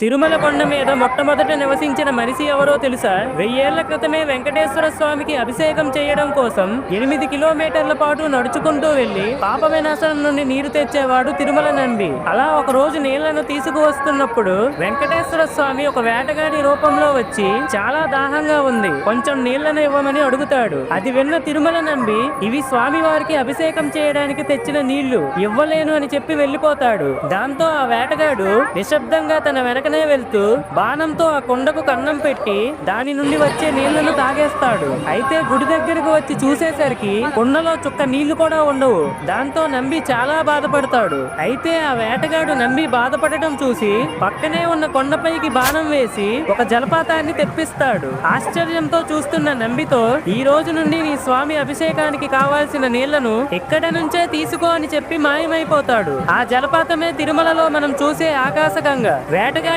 తిరుమల కొండ మీద మొట్టమొదట నివసించిన మనిషి ఎవరో తెలుసా? వెయ్యేళ్ళ క్రితమే వెంకటేశ్వర స్వామికి అభిషేకం చేయడం కోసం ఎనిమిది కిలోమీటర్ల పాటు నడుచుకుంటూ వెళ్ళి పాప వినాశనం నుండి నీరు తెచ్చేవాడు తిరుమల నంబి అలా ఒక రోజు నీళ్ళను తీసుకువస్తున్నప్పుడు వెంకటేశ్వర స్వామి ఒక వేటగాడి రూపంలో వచ్చి చాలా దాహంగా ఉంది కొంచెం నీళ్ళను ఇవ్వమని అడుగుతాడు. అది విన్న తిరుమల నంబి ఇవి స్వామి వారికి అభిషేకం చేయడానికి తెచ్చిన నీళ్ళు ఇవ్వలేను అని చెప్పి వెళ్ళిపోతాడు దాంతో ఆ వేటగాడు నిశ్శబ్దంగా తన వెనక పక్కనే వెళ్తూ బాణంతో ఆ కొండకు కన్నం పెట్టి దాని నుండి వచ్చే నీళ్ళను తాగేస్తాడు. అయితే గుడి దగ్గరకు వచ్చి చూసేసరికి కొండలో చుక్క నీళ్ళు కూడా ఉండవు. దాంతో నంబి చాలా బాధపడతాడు. అయితే ఆ వేటగాడు నంబి బాధపడటం చూసి పక్కనే ఉన్న కొండపైకి బాణం వేసి ఒక జలపాతాన్ని తెప్పిస్తాడు. ఆశ్చర్యంతో చూస్తున్న నంబితో ఈ రోజు నుండి నీ స్వామి అభిషేకానికి కావాల్సిన నీళ్ళను ఇక్కడ నుంచే తీసుకో అని చెప్పి మాయమైపోతాడు. ఆ జలపాతమే తిరుమలలో మనం చూసే ఆకాశగంగా వేటగా